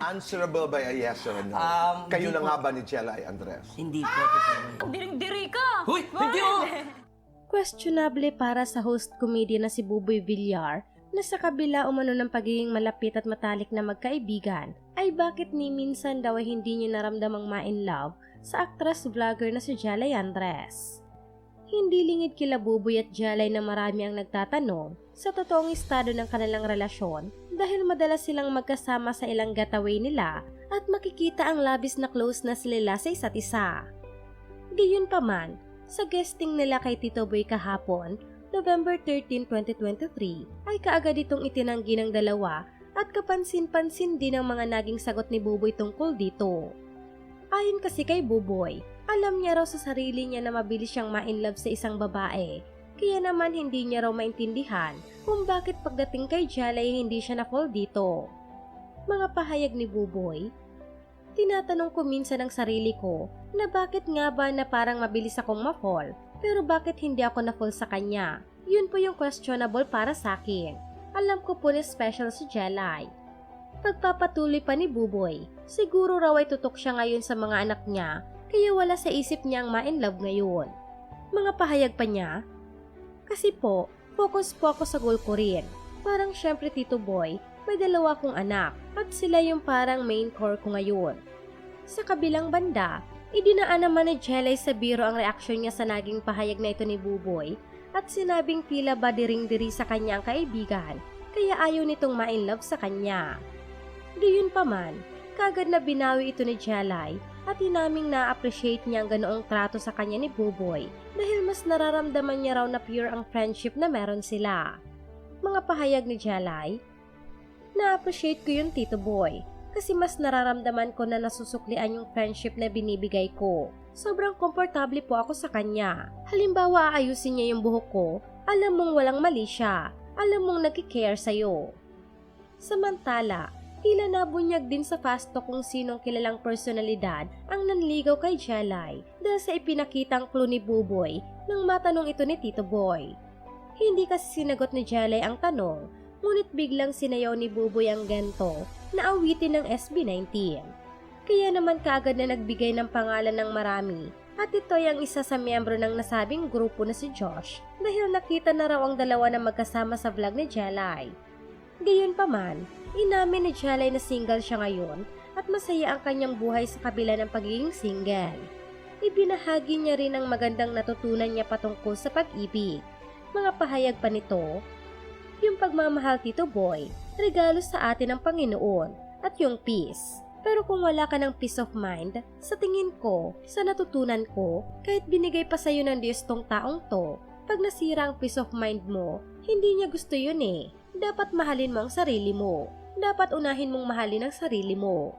answerable by a yes or a no? Um, Kayo na nga ba ni Jelay Andres? Hindi po. Diring-diri ka! Huy, hindi oh! Questionable para sa host comedian na si Buboy Villar na sa kabila umano ng pagiging malapit at matalik na magkaibigan, ay bakit ni minsan daw ay hindi niya naramdamang ma-in love sa actress vlogger na si Jalay Andres. Hindi lingid kila Buboy at Jalay na marami ang nagtatanong sa totoong estado ng kanilang relasyon dahil madalas silang magkasama sa ilang getaway nila at makikita ang labis na closeness nila sa isa't isa. Gayun pa man, sa guesting nila kay Tito Boy kahapon, November 13, 2023, ay kaagad itong itinanggi ng dalawa at kapansin-pansin din ang mga naging sagot ni Buboy tungkol dito. Ayon kasi kay Buboy, alam niya raw sa sarili niya na mabilis siyang ma-inlove sa isang babae, kaya naman hindi niya raw maintindihan kung bakit pagdating kay Jalay hindi siya na-fall dito. Mga pahayag ni Buboy, Tinatanong ko minsan ang sarili ko na bakit nga ba na parang mabilis akong ma-fall pero bakit hindi ako na-fall sa kanya. Yun po yung questionable para sa akin. Alam ko po na special si Jelay. Pagpapatuloy pa ni Buboy, siguro raw ay tutok siya ngayon sa mga anak niya kaya wala sa isip niyang ma-in love ngayon. Mga pahayag pa niya, kasi po, focus po ako sa goal ko rin. Parang syempre Tito Boy, may dalawa kong anak at sila yung parang main core ko ngayon. Sa kabilang banda, idinaan naman ni Jelay sa biro ang reaksyon niya sa naging pahayag na ito ni Buboy at sinabing tila ba diring-diri sa kanya ang kaibigan kaya ayaw nitong ma-inlove sa kanya. Gayun pa man, kagad na binawi ito ni Jelay at inaming na-appreciate niya ang ganoong trato sa kanya ni Buboy dahil mas nararamdaman niya raw na pure ang friendship na meron sila. Mga pahayag ni Jelay, na-appreciate ko yung Tito Boy kasi mas nararamdaman ko na nasusuklian yung friendship na binibigay ko. Sobrang komportable po ako sa kanya. Halimbawa, aayusin niya yung buhok ko, alam mong walang mali siya, alam mong nagkikare sa'yo. Samantala, tila nabunyag din sa fasto kung sinong kilalang personalidad ang nanligaw kay Jelay dahil sa ipinakitang clue ni Buboy nang matanong ito ni Tito Boy. Hindi kasi sinagot ni Jelay ang tanong, ngunit biglang sinayaw ni Buboy ang gento na awitin ng SB19. Kaya naman kaagad na nagbigay ng pangalan ng marami at ito ay ang isa sa miyembro ng nasabing grupo na si Josh dahil nakita na raw ang dalawa na magkasama sa vlog ni Jelay. Gayon pa man, inamin ni Jelay na single siya ngayon at masaya ang kanyang buhay sa kabila ng pagiging single. Ibinahagi niya rin ang magandang natutunan niya patungkol sa pag-ibig. Mga pahayag pa nito, yung pagmamahal Tito Boy, regalo sa atin ng Panginoon, at yung peace. Pero kung wala ka ng peace of mind, sa tingin ko, sa natutunan ko, kahit binigay pa sa'yo ng Diyos tong taong to, pag nasira ang peace of mind mo, hindi niya gusto yun eh. Dapat mahalin mo ang sarili mo. Dapat unahin mong mahalin ang sarili mo.